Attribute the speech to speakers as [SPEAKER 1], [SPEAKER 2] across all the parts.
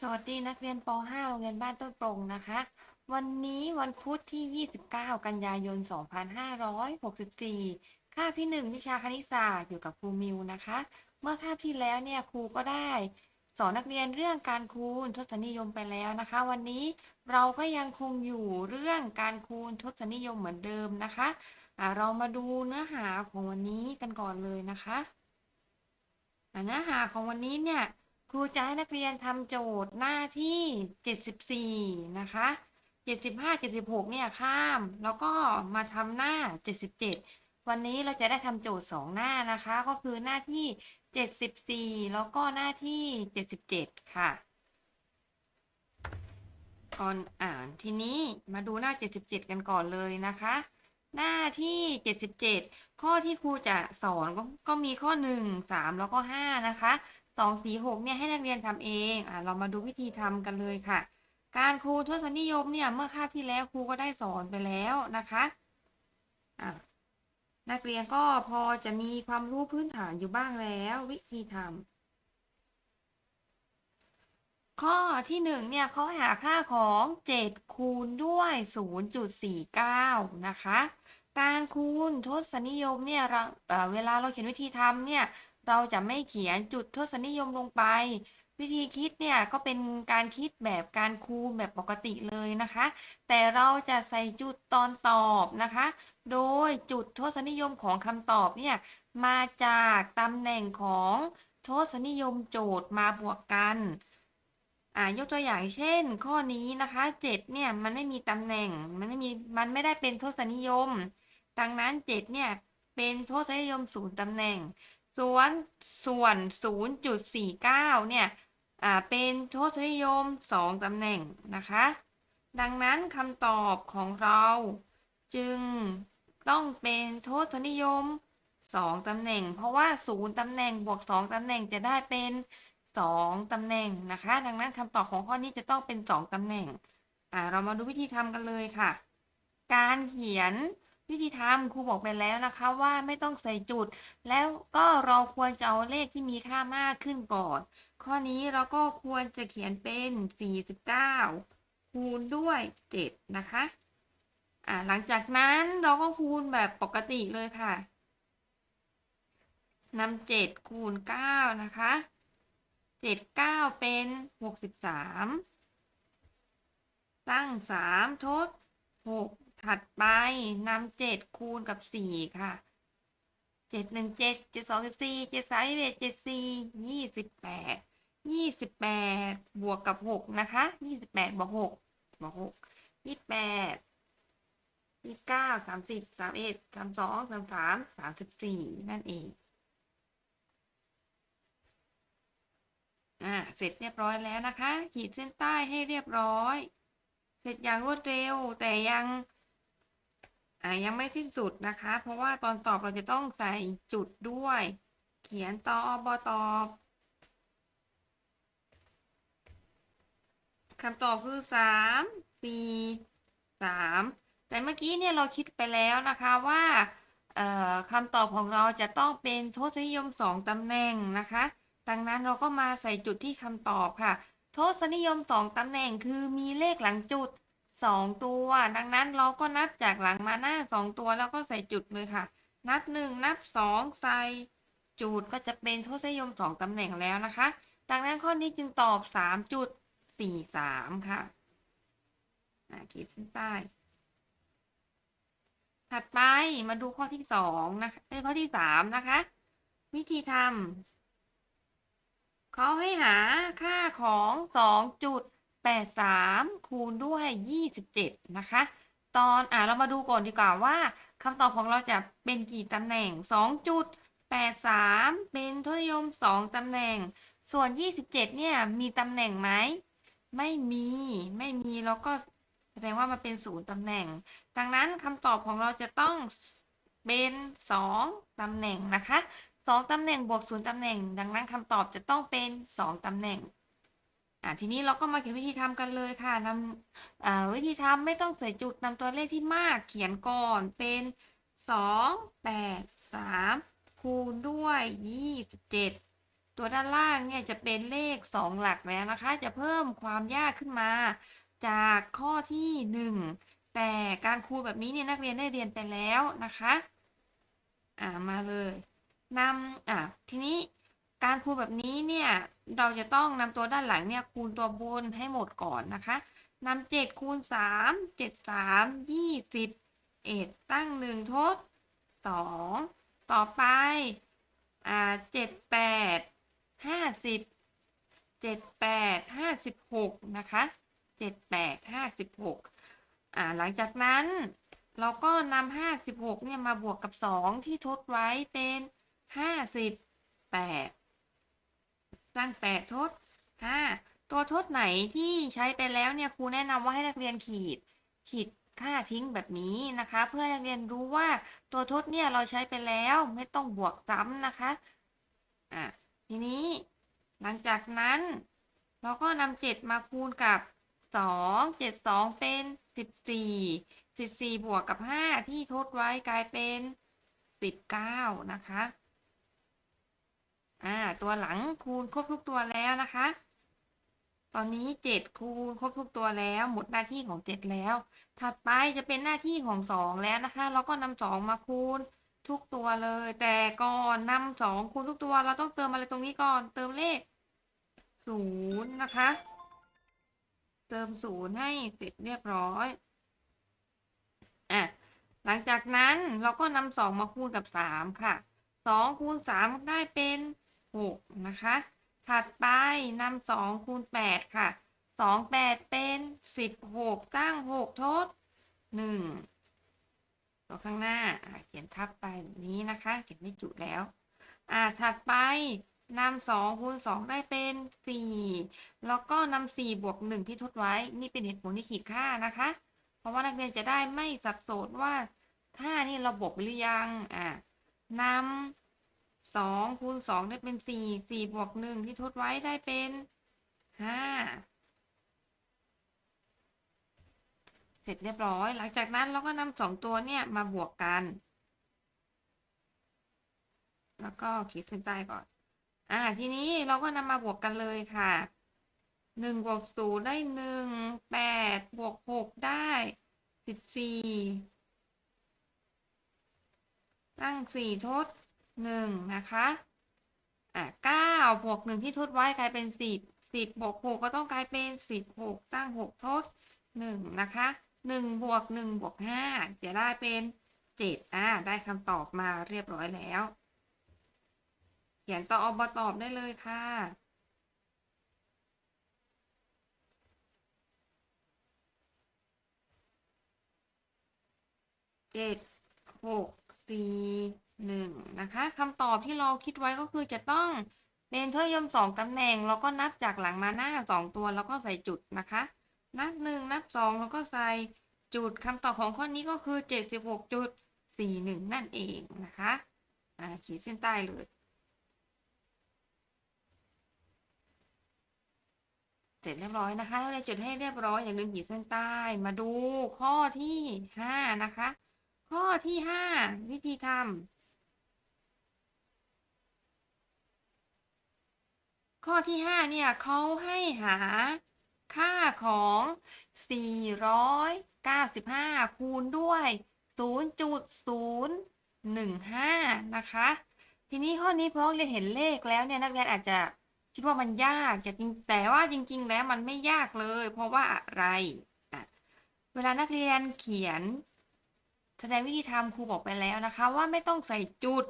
[SPEAKER 1] สวัสดีนักเรียนป .5 โรงเรียนบ้านต้นโปรงนะคะ วันนี้วันพุธที่ 29 กันยายน 2564 คาบที่ 1 วิชาคณิตศาสตร์อยู่กับครูมิวนะคะ เมื่อคาบที่แล้วเนี่ยครูก็ได้ สอนนักเรียนเรื่องการคูณทศนิยมไปแล้วนะคะ วันนี้เราก็ยังคงอยู่เรื่องการคูณทศนิยมเหมือนเดิมนะคะอะเรามาดูเนื้อหาของวันนี้กันก่อนเลยนะคะะเนื้อหาของวันนี้เนี่ย รูจะให้นักเรียนทำโจทย์หน้าที่ 74 นะคะ 75 76 เนี่ยข้าม แล้วก็มาทำหน้า 77 วันนี้เราจะได้ทำโจทย์ 2 หน้านะคะ ก็คือหน้าที่ 74 แล้วก็หน้าที่ 77 ค่ะ ก่อนอ่านทีนี้มาดูหน้า 77 กันก่อนเลยนะคะ หน้าที่ 77 ข้อที่ครูจะสอนก็ก็มีข้อ 1 3 แล้วก็ 5 นะคะ สองสี่หกเนี่ยให้นักเรียนทำเองอะเรามาดูวิธีทำกันเลยค่ะ การครูทศนิยมเนี่ยเมื่อคาบที่แล้วครูก็ได้สอนไปแล้วนะคะอะนักเรียนก็พอจะมีความรู้พื้นฐานอยู่บ้างแล้ววิธีทำข้อที่หนึ่งเนี่ยเขาหาค่าของเจ็ดคูณด้วยศูนย์จุดสี่เก้านะคะ การคูณทศนิยมเนี่ยเราเอ่อเวลาเราเขียนวิธีทำเนี่ย เราจะไม่เขียนจุดทศนิยมลงไป วิธีคิดเนี่ยก็เป็นการคิดแบบการคูณแบบปกติเลยนะคะ แต่เราจะใส่จุดตอนตอบนะคะ โดยจุดทศนิยมของคำตอบเนี่ยมาจากตำแหน่งของทศนิยมโจทย์มาบวกกันอ่ายกตัวอย่างเช่น ข้อนี้นะคะเจ็ดเนี่ยมันไม่มีตำแหน่งมันไม่มีมันไม่ได้เป็นทศนิยม ดังนั้นเจ็ดเนี่ยเป็นทศนิยมศูนย์ตำแหน่ง ส่วนส่วน 0.49 เนี่ยอ่าเป็นทศนิยม 2ตำแหน่งนะคะ ดังนั้นคำตอบของเราจึงต้องเป็นทศนิยม 2ตำแหน่ง เพราะว่า 0ตำแหน่งบวก 2ตำแหน่งจะได้เป็น 2ตำแหน่งนะคะ ดังนั้นคำตอบของข้อนี้จะต้องเป็น 2ตำแหน่งอ่าเรามาดูวิธีทำกันเลยค่ะ การเขียน วิธีทำครูบอกไปแล้วนะคะว่าไม่ต้องใส่จุด แล้วก็เราควรจะเอาเลขที่มีค่ามากขึ้นก่อน ข้อนี้เราก็ควรจะเขียนเป็น 49 คูณด้วย 7 นะคะอ่าหลังจากนั้นเราก็คูณแบบปกติเลยค่ะนำ7คูณ 9 นะคะ 7 9 เป็น 63 ตั้ง 3 ทด 6 ถัดไปนำ7คูณกับ4ค่ะเจ็ดหนึ่งเจ็ดเจ็ดสองสิบสี่เจ็ดสามสิบเอ็ดเจ็ดสี่ยี่สิบแปดยี่สิบแปดบวกกับหกนะคะยี่สิบแปดบวกหกบวกหกยี่แปดยี่เก้าสามสิบสามเอ็ดสามสองสามสามสามสิบสี่นั่นเองอ่าเสร็จเรียบร้อยแล้วนะคะ ขีดเส้นใต้ให้เรียบร้อย เสร็จอย่างรวดเร็วแต่ยัง อ่ายังไม่สิ้นสุดนะคะ เพราะว่าตอนตอบเราจะต้องใส่จุดด้วย เขียนตอบตอบคำตอบคือสามสี่สามแต่เมื่อกี้เนี่ยเราคิดไปแล้วนะคะว่าคำตอบของเราจะต้องเป็นทศนิยมสองตำแหน่งนะคะ ดังนั้นเราก็มาใส่จุดที่คำตอบค่ะ ทศนิยมสองตำแหน่งคือมีเลขหลังจุด สองตัว ดังนั้นเราก็นับจากหลังมาหน้าสองตัวแล้วก็ใส่จุดเลยค่ะ นับหนึ่งนับสองใส่จุดก็จะเป็นทศนิยมสองตำแหน่งแล้วนะคะ ดังนั้นข้อนี้จึงตอบสามจุดสี่สามค่ะอ่าขีดเส้นใต้ ถัดไปมาดูข้อที่สองนะคะข้อที่สามนะคะ วิธีทำเขาให้หาค่าของสองจุด แปดสามคูณด้วยยี่สิบเจ็ดนะคะ ตอนอ่าเรามาดูก่อนดีกว่าว่าคำตอบของเราจะเป็นกี่ตำแหน่งสองจุดแปดสามเป็นทศนิยมสองตำแหน่ง ส่วนยี่สิบเนี่ย มีตำแหน่งไหม ไม่มี ไม่มีเราก็แสดงว่ามันเป็นศูนย์ตำแหน่ง ดังนั้นคำตอบของเราจะต้องเป็นสองตำแหน่งนะคะสองตำแหน่งบวกศูนย์ตำแหน่ง ดังนั้นคำตอบจะต้องเป็นสองตำแหน่ง อ่าทีนี้เราก็มาเขียนวิธีทำกันเลยค่ะนำอ่าวิธีทำไม่ต้องใส่จุดนำตัวเลขที่มากเขียนก่อนเป็นสองแปดสามคูณด้วยยี่สิบเจ็ดตัวด้านล่างเนี่ยจะเป็นเลขสองหลักแล้วนะคะ จะเพิ่มความยากขึ้นมา จากข้อที่หนึ่งแต่การคูณแบบนี้เนี่ยนักเรียนได้เรียนไปแล้วนะคะ อ่ามาเลยนำอ่าทีนี้ การคูณแบบนี้เนี่ยเราจะต้องนำตัวด้านหลังเนี่ยคูณตัวบนให้หมดก่อนนะคะนำเจ็ดคูณสามเจ็ดสามยี่สิบเอ็ดตั้งหนึ่งทดสองต่อไปอ่าเจ็ดแปดห้าสิบเจ็ดแปดห้าสิบหกนะคะเจ็ดแปดห้าสิบหกอ่าหลังจากนั้นเราก็นำห้าสิบหกเนี่ยมาบวกกับสองที่ทดไว้เป็นห้าสิบแปด สร้งแปดทดห้าตัวทดไหนที่ใช้ไปแล้วเนี่ยครูแนะนำว่าให้นักเรียนขีด ขีดค่าทิ้งแบบนี้นะคะ เพื่อนักเรียนรู้ว่าตัวทดเนี่ยเราใช้ไปแล้วไม่ต้องบวกซ้ำนะคะอะทีนี้หลังจากนั้น เราก็นำเจ็ดมาคูณกับสองเจ็ดสองเป็นสิบสี่สิบสี่บวกกับห้าที่ทดไว้กลายเป็นสิบเก้านะคะ อ่า ตัวหลังคูณครบทุกตัวแล้วนะคะ ตอนนี้เจ็ดคูณครบทุกตัวแล้ว หมดหน้าที่ของเจ็ดแล้ว ถัดไปจะเป็นหน้าที่ของสองแล้วนะคะ เราก็นำสองมาคูณทุกตัวเลย แต่ก่อนนำสองคูณทุกตัว เราต้องเติมอะไรตรงนี้ก่อน เติมเลขศูนย์นะคะ เติมศูนย์ให้เสร็จเรียบร้อย อะ หลังจากนั้นเราก็นำสองมาคูณกับสามค่ะสองคูณสามได้เป็น หกนะคะ ถัดไปนำสองคูณแปดค่ะสองแปดเป็นสิบหกตั้งหกทดหนึ่งตัวข้างหน้า เขียนทับไปแบบนี้นะคะ เขียนไม่จุแล้ว อ่า ถัดไปนำสองคูณสองได้เป็นสี่แล้วก็นำสี่บวกหนึ่งที่ทดไว้ นี่เป็นเหตุผลที่ขีดค่านะคะ เพราะว่านักเรียนจะได้ไม่สับสนว่าถ้านี่เราบวกหรือยัง อ่านำ สองคูณสองได้เป็นสี่สี่บวกหนึ่งที่ทดไว้ได้เป็นห้าเสร็จเรียบร้อย หลังจากนั้นเราก็นำสองตัวเนี่ยมาบวกกัน แล้วก็ขีดเส้นใต้ก่อน อ่า ทีนี้เราก็นำมาบวกกันเลยค่ะหนึ่งบวกศูนย์ได้หนึ่งแปดบวกหกได้สิบสี่ตั้งสี่ทด หนึ่งนะคะอ่าเก้าบวกหนึ่งที่ทดไว้กลายเป็นสิบสิบบวกหกก็ต้องกลายเป็นสิบหกตั้งหกทดหนึ่งนะคะหนึ่งบวกหนึ่งบวกห้าจะได้เป็นเจ็ดอ่าได้คำตอบมาเรียบร้อยแล้ว เขียนต่ออบตอบได้เลยค่ะเจ็ดหกสี่ หนึ่งนะคะคำตอบที่เราคิดไว้ก็คือจะต้องเป็นถ้วยยมสองตำแหน่งแล้วก็นับจากหลังมาหน้าสองตัวแล้วก็ใส่จุดนะคะ นับหนึ่งนับสองแล้วก็ใส่จุดคำตอบของข้อนี้ก็คือเจ็ดสิบหกจุดสี่หนึ่งนั่นเองนะคะอ่าขีดเส้นใต้เลยเสร็จเรียบร้อยนะคะเราจะจดให้เรียบร้อยอย่าลืมขีดเส้นใต้มาดูข้อที่ห้านะคะ ข้อที่ห้าวิธีทำ ข้อที่ห้าเนี่ยเขาให้หาค่าของสี่ร้อยเก้าสิบห้าคูณด้วยศูนย์จุดศูนย์หนึ่งห้านะคะ ทีนี้ข้อนี้พอเรียนเห็นเลขแล้วเนี่ยนักเรียนอาจจะคิดว่ามันยากจะจริงแต่ว่าจริง ๆ แล้วมันไม่ยากเลย เพราะว่าอะไรอะเวลานักเรียนเขียน แสดงวิธีทำครูบอกไปแล้วนะคะ ว่าไม่ต้องใส่จุด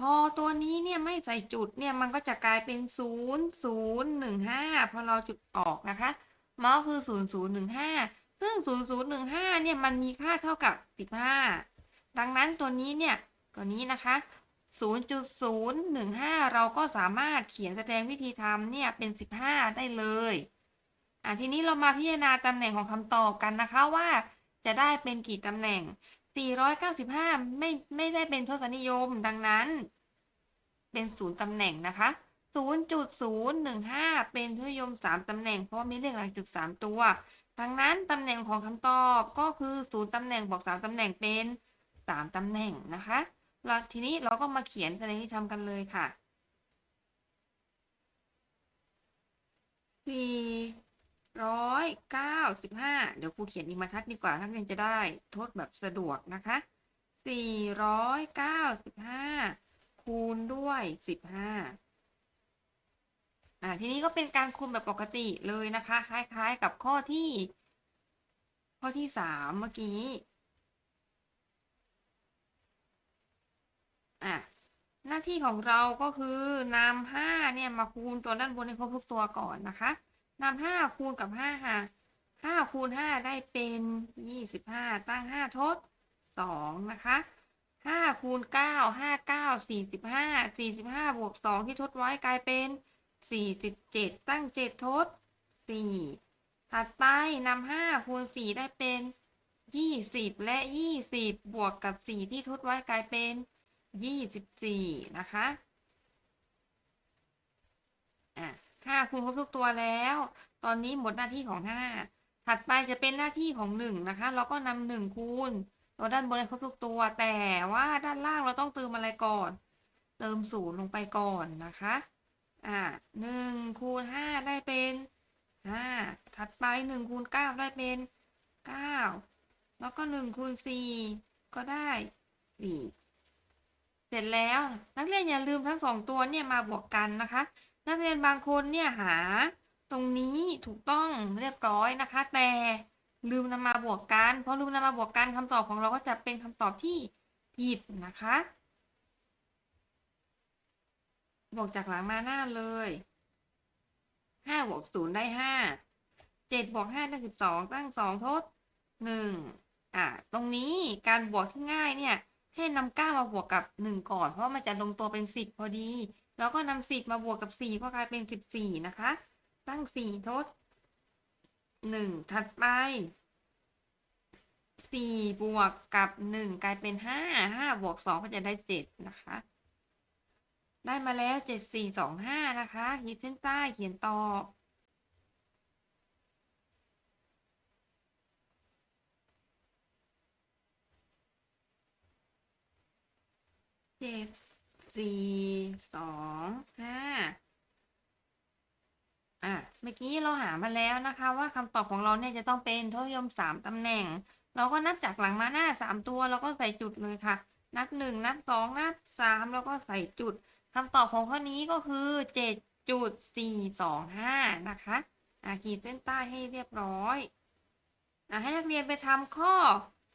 [SPEAKER 1] พอตัวนี้เนี่ยไม่ใส่จุดเนี่ยมันก็จะกลายเป็นศูนย์ศูนย์หนึ่งห้าพอเราจุดออกนะคะมันก็คือศูนย์ศูนย์หนึ่งห้าซึ่งศูนย์ศูนย์หนึ่งห้าเนี่ยมันมีค่าเท่ากับสิบห้าดังนั้นตัวนี้เนี่ยตัวนี้นะคะ 0.015 เราก็สามารถเขียนแสดงวิธีทำเนี่ยเป็น 15 ได้เลยอะทีนี้เรามาพิจารณาตำแหน่งของคำตอบกันนะคะว่าจะได้เป็นกี่ตำแหน่ง 495 ไม่ไม่ได้เป็นทศนิยมดังนั้น เป็นศูนย์ตำแหน่งนะคะ 0.015 เป็นทศนิยม 3 ตำแหน่งเพราะมีเลขหลักจุด 3 ตัว ดังนั้นตำแหน่งของคำตอบก็คือ0ตำแหน่งบวก3ตำแหน่งเป็น 3 ตำแหน่งนะคะเราทีนี้เราก็มาเขียนแสดงที่ทำกันเลยค่ะสี่ ร้อยเก้าสิบห้าเดี๋ยวครูเขียนอีกบรรทัดดีกว่านักเรียนจะได้ทดแบบสะดวกนะคะสี่ร้อยเก้าสิบห้าคูณด้วยสิบห้าอ่าทีนี้ก็เป็นการคูณแบบปกติเลยนะคะ คล้ายๆกับข้อที่ ข้อที่สามเมื่อกี้อะหน้าที่ของเราก็คือนำห้าเนี่ยมาคูณตัวด้านบนให้ครบทุกตัวก่อนนะคะ นำห้าคูณกับห้าค่ะห้าคูณห้าได้เป็นยี่สิบห้าตั้งห้าทดสองนะคะห้าคูณเก้าห้าเก้าสี่สิบห้าสี่สิบห้าบวกสองที่ทดไว้กลายเป็นสี่สิบเจ็ดตั้งเจ็ดทดสี่ถัดไปนำห้าคูณสี่ได้เป็นยี่สิบและยี่สิบบวกกับสี่ที่ทดไว้กลายเป็นยี่สิบสี่นะคะอะ ห้าคูณครบทุกตัวแล้ว ตอนนี้หมดหน้าที่ของห้าถัดไปจะเป็นหน้าที่ของหนึ่งนะคะ เราก็นำหนึ่งคูณตัวด้านบนครบทุกตัว แต่ว่าด้านล่างเราต้องเติมอะไรก่อน เติมศูนย์ลงไปก่อนนะคะ อ่าหนึ่งคูณห้าได้เป็นห้าถัดไปหนึ่งคูณเก้าได้เป็นเก้าแล้วก็หนึ่งคูณสี่ก็ได้สี่เสร็จแล้วนักเรียนอย่าลืมทั้งสองตัวเนี่ยมาบวกกันนะคะ นักเรียนบางคนเนี่ยหา ตรงนี้ถูกต้องเรียบร้อยนะคะ แต่ลืมนำมาบวกกันเพราะลืมนำมาบวกกันคำตอบของเราก็จะเป็นคำตอบที่ผิดนะคะ บวกจากหลังมาหน้าเลยห้าบวกศูนย์ได้ห้าเจ็ดบวกห้าได้สิบสองตั้งสองทดหนึ่งอะตรงนี้การบวกที่ง่ายเนี่ยให้นำเก้ามาบวกกับหนึ่งก่อน เพราะมันจะลงตัวเป็นสิบพอดี แล้วก็นำสิบมาบวกกับสี่ก็กลายเป็นสิบสี่นะคะ ตั้งสี่ทดหนึ่งถัดไปสี่บวกกับหนึ่งกลายเป็นห้าห้าบวกสองก็จะได้เจ็ดนะคะ ได้มาแล้วเจ็ดสี่สองห้านะคะขีดเส้นใต้เขียนต่อเจ็ด สี่สองห้าอะเมื่อกี้เราหามาแล้วนะคะว่าคำตอบของเราเนี่ยจะต้องเป็นทศนิยมสามตำแหน่ง เราก็นับจากหลังมาหน้าสามตัวเราก็ใส่จุดเลยค่ะ นับหนึ่งนับสองนับสามแล้วก็ใส่จุดคำตอบของข้อนี้ก็คือเจ็ดจุดสี่สองห้านะคะอะขีดเส้นใต้ให้เรียบร้อยอะให้นักเรียนไปทำข้อ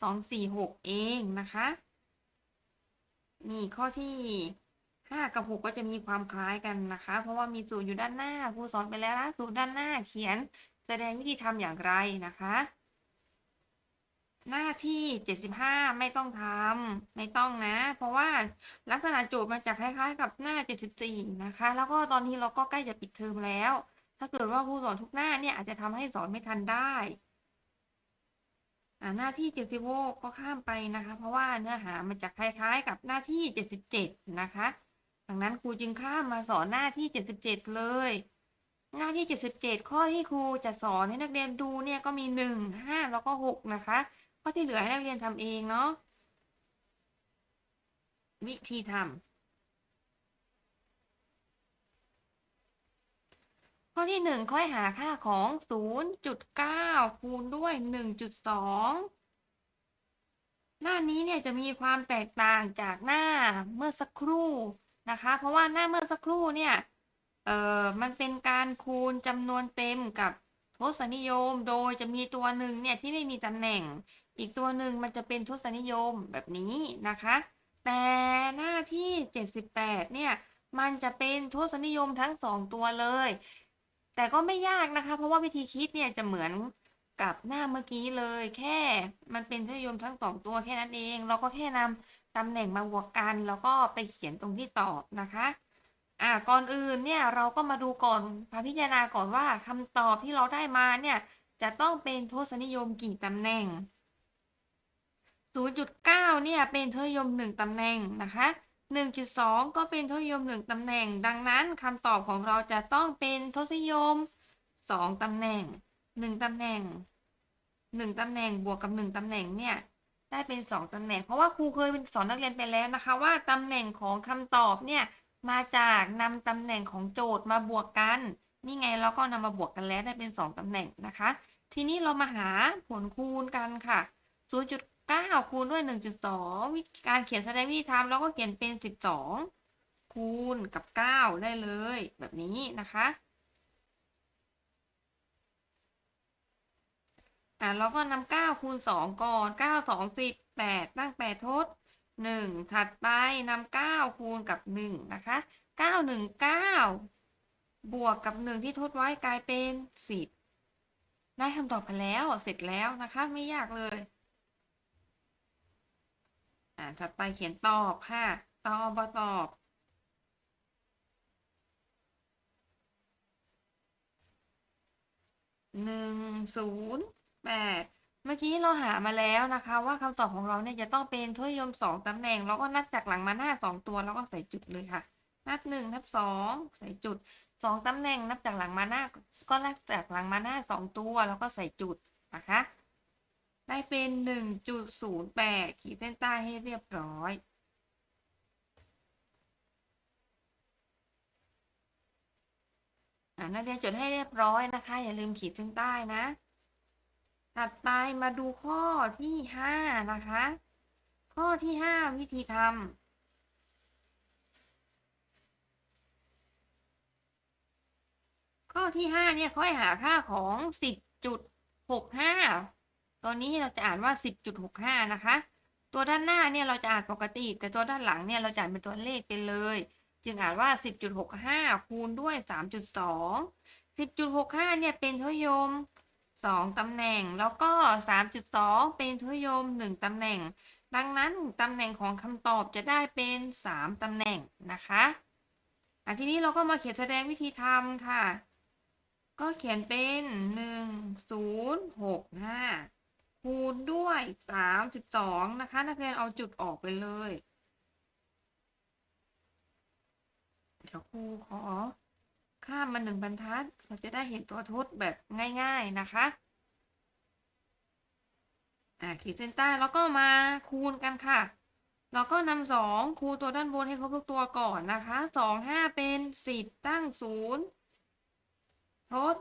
[SPEAKER 1] สองสี่หกเองนะคะ นี่ข้อที่ ห้ากับหกก็จะมีความคล้ายกันนะคะ เพราะว่ามีสูตรอยู่ด้านหน้าครูสอนไปแล้วนะสูตรด้านหน้าเขียนแสดงวิธีทำอย่างไรนะคะ หน้าที่เจ็ดสิบห้าไม่ต้องทำไม่ต้องนะ เพราะว่าลักษณะโจทย์มันจะคล้าย ๆ กับหน้าเจ็ดสิบสี่นะคะ แล้วก็ตอนนี้เราก็ใกล้จะปิดเทอมแล้ว ถ้าเกิดว่าครูสอนทุกหน้าเนี่ยอาจจะทำให้สอนไม่ทันได้หน้าที่เจ็ดสิบหกก็ข้ามไปนะคะ เพราะว่าเนื้อหามันจะคล้าย ๆ กับหน้าที่เจ็ดสิบเจ็ดนะคะ ดังนั้นครูจึงข้ามมาสอนหน้าที่เจ็ดสิบเลย หน้าที่เจ็ดสิบเจ็ดข้อที่ครูจะสอนให้นักเรียนดูเนี่ยก็มีหนึ่งห้าแล้วก็หกนะคะ ข้อที่เหลือให้นักเรียนทำเองเนาะ วิธีทำ ข้อที่หนึ่งค่อยหาค่าของศูนย์จุดเก้าคูณด้วยหนึ่งจุดสองหน้านี้เนี่ยจะมีความแตกต่างจากหน้าเมื่อสักครู่ นะคะ เพราะว่าหน้าเมื่อสักครู่เนี่ย เอ่อ มันเป็นการคูณจำนวนเต็มกับทศนิยม โดยจะมีตัวหนึ่งเนี่ยที่ไม่มีตำแหน่ง อีกตัวหนึ่งมันจะเป็นทศนิยมแบบนี้นะคะ แต่หน้าที่ 78 เนี่ย มันจะเป็นทศนิยมทั้งสองตัวเลย แต่ก็ไม่ยากนะคะ เพราะว่าวิธีคิดเนี่ยจะเหมือนกับหน้าเมื่อกี้เลย แค่มันเป็นทศนิยมทั้งสองตัวแค่นั้นเอง เราก็แค่นำ ตำแหน่งมาบวกกันแล้วก็ไปเขียนตรงที่ตอบนะคะอ่าก่อนอื่นเนี่ยเราก็มาดูก่อนมาพิจารณาก่อนว่าคำตอบที่เราได้มาเนี่ยจะต้องเป็นทศนิยมกี่ตำแหน่ง 0.9 เนี่ยเป็นทศนิยม 1ตำแหน่งนะคะ 1.2 ก็เป็นทศนิยม 1ตำแหน่ง ดังนั้นคำตอบของเราจะต้องเป็นทศนิยม 2ตำแหน่ง 1ตำแหน่ง 1ตำแหน่งบวกกับ 1ตำแหน่งเนี่ย ได้เป็น 2 ตำแหน่ง เพราะว่าครูเคยสอนนักเรียนไปแล้วนะคะ ว่าตำแหน่งของคำตอบเนี่ยมาจากนำตำแหน่งของโจทย์มาบวกกัน นี่ไงเราก็นำมาบวกกันแล้วได้เป็นสองตำแหน่งนะคะ ทีนี้เรามาหาผลคูณกันค่ะ 0.9 คูณด้วย 1.2 วิธีการเขียนแสดงวิธีทำเราก็เขียนเป็น 12 คูณกับ 9 ได้เลย แบบนี้นะคะ อะเราก็นำ9คูณ2ก่อน9 2 10 8ตั้ง8ทด1ถัดไปนำ9คูณกับ1นะคะ9 1 9บวกกับ1ที่ทดไว้กลายเป็น10ได้คำตอบกันแล้วเสร็จแล้วนะคะไม่ยากเลยอ่าถัดไปเขียนตอบค่ะ ตอบบตอบหนึ่งศูนย์ แปดเมื่อกี้เราหามาแล้วนะคะ ว่าคำตอบของเราเนี่ยจะต้องเป็นทศนิยมสองตำแหน่ง แล้วก็นับจากหลังมาหน้าสองตัวแล้วก็ใส่จุดเลยค่ะ นับหนึ่งนับสองใส่จุดสองตำแหน่งนับจากหลังมาหน้า ก็นับจากหลังมาหน้าสองตัวแล้วก็ใส่จุดนะคะ ได้เป็นหนึ่งจุดศูนย์แปดขีดเส้นใต้ให้เรียบร้อยอ่านักเรียนจดให้เรียบร้อยนะคะ อย่าลืมขีดเส้นใต้นะ ถัดไปมาดูข้อที่ห้านะคะ ข้อที่ห้าวิธีทำข้อที่ห้าเนี่ยเขาให้หาค่าของสิบจุดหกห้าตัวนี้เราจะอ่านว่าสิบจุดหกห้านะคะ ตัวด้านหน้าเนี่ยเราจะอ่านปกติ แต่ตัวด้านหลังเนี่ยเราจะอ่านเป็นตัวเลขไปเลย จึงอ่านว่า10.65คูณด้วย3.2 10.65เนี่ยเป็นทศยม 2ตำแหน่ง แล้วก็3.2เป็นทศนิยม1ตำแหน่ง ดังนั้นตำแหน่งของคำตอบจะได้เป็น3ตำแหน่งนะคะอะทีนี้เราก็มาเขียนแสดงวิธีทำค่ะ ก็เขียนเป็น1065คูณด้วย3.2นะคะ นักเรียนเอาจุดออกไปเลยเดี๋ยวครูขอ ข้ามมาหนึ่งบรรทัด เราจะได้เห็นตัวทดแบบง่าย ๆนะคะอ่าขีดเส้นใต้แล้วก็มาคูณกันค่ะ เราก็นำสองคูณตัวด้านบนให้ครบทุกตัวก่อนนะคะสองห้าเป็นสิบตั้งศูนย์ทด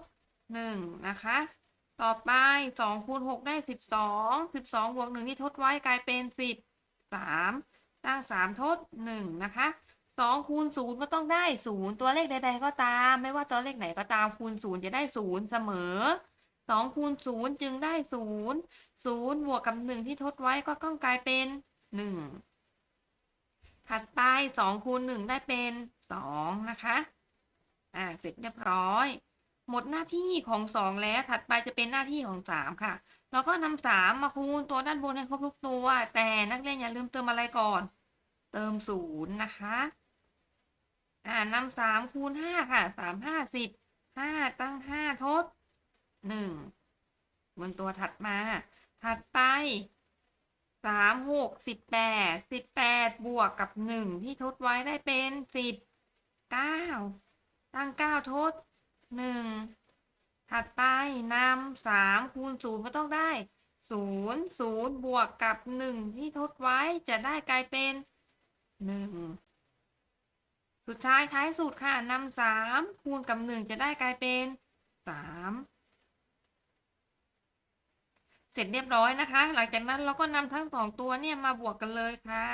[SPEAKER 1] หนึ่งนะคะ ต่อไปสองคูณหกได้สิบสองสิบสองบวกหนึ่งที่ทดไว้กลายเป็นสิบสามตั้งสามทดหนึ่งนะคะ สองคูณศูนย์ก็ต้องได้ศูนย์ตัวเลขใด ๆ ก็ตาม ไม่ว่าตัวเลขไหนก็ตามคูณศูนย์จะได้ศูนย์เสมอสองคูณศูนย์จึงได้ศูนย์ศูนย์บวกกับหนึ่งที่ทดไว้ก็ต้องกลายเป็นหนึ่งถัดไปสองคูณหนึ่งได้เป็นสองนะคะ อ่าเสร็จเรียบร้อย หมดหน้าที่ของสองแล้วถัดไปจะเป็นหน้าที่ของสามค่ะ เราก็นำสามมาคูณตัวด้านบนให้ครบทุกตัว แต่นักเรียนอย่าลืมเติมอะไรก่อน เติมศูนย์นะคะ อ่านำสามคูณห้าค่ะสามห้าสิบห้าตั้งห้าทดหนึ่งบนตัวถัดมา ถัดไปสามหกสิบแปดสิบแปดบวกกับหนึ่งที่ทดไว้ได้เป็นสิบเก้าตั้งเก้าทดหนึ่งถัดไปนำสามคูณศูนย์ก็ต้องได้ศูนย์ศูนย์บวกกับหนึ่งที่ทดไว้จะได้กลายเป็นหนึ่ง สุดท้ายท้ายสุดค่ะนำสามคูณกับหนึ่งจะได้กลายเป็นสามเสร็จเรียบร้อยนะคะ หลังจากนั้นเราก็นำทั้งสองตัวเนี่ยมาบวกกันเลยค่ะ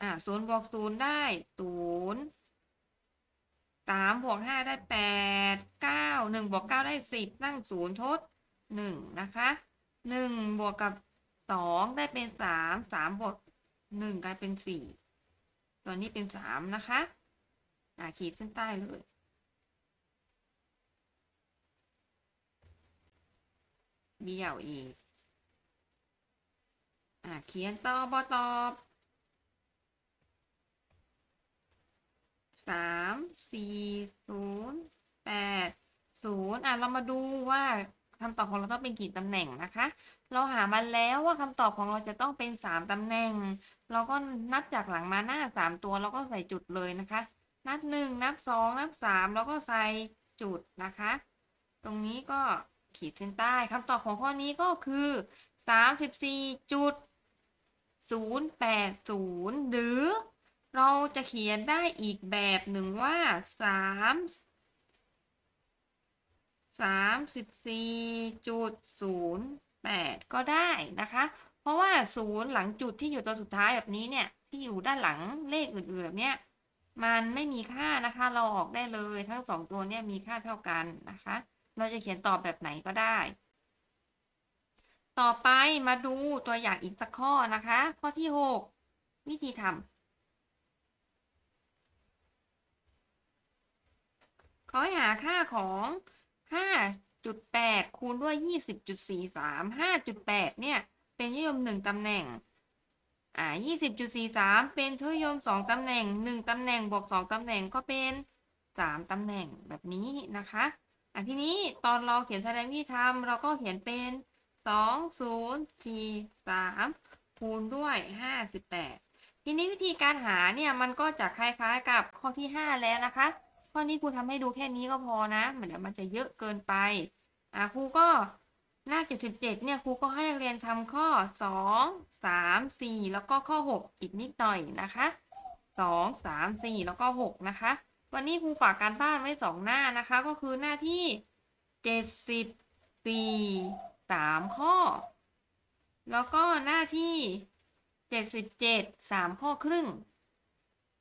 [SPEAKER 1] อ่าศูนย์บวกศูนย์ได้ศูนย์สามบวกห้าได้แปดเก้าหนึ่งบวกเก้าได้สิบตั้งศูนย์ทดหนึ่งนะคะหนึ่งบวกกับสองได้เป็นสามสามบวก หนึ่งกลายเป็นสี่ตัวนี้เป็นสามนะคะอ่าขีดเส้นใต้เลยเบี้ยวอีกอ่าเขียนต่อบบตอบสามสี่ศูนย์แปดศูนย์อะเรามาดูว่าคำตอบของเราต้องเป็นกี่ตำแหน่งนะคะ เราหามาแล้วว่าคำตอบของเราจะต้องเป็นสามตำแหน่งเราก็นับจากหลังมาหน้าสามตัวแล้วก็ใส่จุดเลยนะคะ นับหนึ่งนับสองนับสามแล้วก็ใส่จุดนะคะ ตรงนี้ก็ขีดเส้นใต้คำตอบของข้อนี้ก็คือสามสิบสี่จุดศูนย์แปดศูนย์หรือเราจะเขียนได้อีกแบบหนึ่งว่าสามสามสิบสี่จุดศูนย์แปดก็ได้นะคะ เพราะว่าศูนย์หลังจุดที่อยู่ตัวสุดท้ายแบบนี้เนี่ย ที่อยู่ด้านหลังเลขอื่นๆแบบเนี้ยมันไม่มีค่านะคะ เราออกได้เลยทั้งสองตัวเนี่ยมีค่าเท่ากันนะคะ เราจะเขียนตอบแบบไหนก็ได้ ต่อไปมาดูตัวอย่างอีกสักข้อนะคะ ข้อที่6วิธีทำขอให้หาค่าของ5.8คูณด้วย20.43 5.8เนี่ย เป็นยยม1ตำแหน่ง อ่า20.43เป็นช่วยยม2ตำแหน่ง1ตำแหน่งบวก2ตำแหน่งก็เป็น3ตำแหน่งแบบนี้นะคะอะทีนี้ตอนเราเขียนแสดงวิธีทำเราก็เขียนเป็น2 0 4 3คูณด้วย58ทีนี้วิธีการหาเนี่ยมันก็จะคล้ายๆกับข้อที่5แล้วนะคะ ข้อนี้ครูทำให้ดูแค่นี้ก็พอนะเดี๋ยวมันจะเยอะเกินไปอะครูก็ หน้า 77 เนี่ยครูก็ให้นักเรียนทำข้อ 2 3 4 แล้วก็ข้อ 6 อีกนิดหน่อยนะคะ 2 3 4 แล้วก็ 6 นะคะ วันนี้ครูฝากการบ้านไว้ 2 หน้านะคะ ก็คือหน้าที่ 74 3 ข้อ แล้วก็หน้าที่ 77 3 ข้อครึ่ง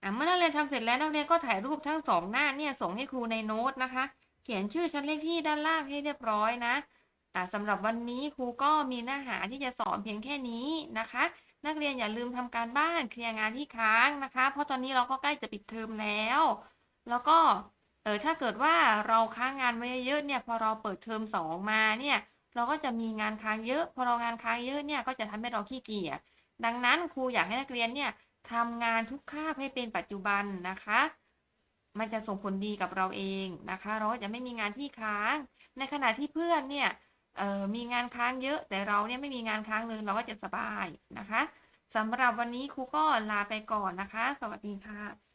[SPEAKER 1] อะเมื่อนักเรียนทำเสร็จแล้วนักเรียนก็ถ่ายรูปทั้งสองหน้าเนี่ยส่งให้ครูในโน้ตนะคะ เขียนชื่อชั้นเลขที่ด้านล่างให้เรียบร้อยนะ อะสำหรับวันนี้ครูก็มีเนื้อหาที่จะสอนเพียงแค่นี้นะคะ นักเรียนอย่าลืมทำการบ้านเคลียร์งานที่ค้างนะคะ เพราะตอนนี้เราก็ใกล้จะปิดเทอมแล้ว แล้วก็เออถ้าเกิดว่าเราค้างงานไว้เยอะๆเนี่ยพอเราเปิดเทอมสองมาเนี่ยเราก็จะมีงานค้างเยอะ พอเรางานค้างเยอะเนี่ยก็จะทำให้เราขี้เกียจดังนั้นครูอยากให้นักเรียนเนี่ยทำงานทุกคาบให้เป็นปัจจุบันนะคะ มันจะส่งผลดีกับเราเองนะคะ เราจะไม่มีงานที่ค้าง ในขณะที่เพื่อนเนี่ย เอ่อมีงานค้างเยอะ แต่เราเนี่ยไม่มีงานค้างเลยเราก็จะสบายนะคะสำหรับวันนี้ครูก็ลาไปก่อนนะคะ สวัสดีค่ะ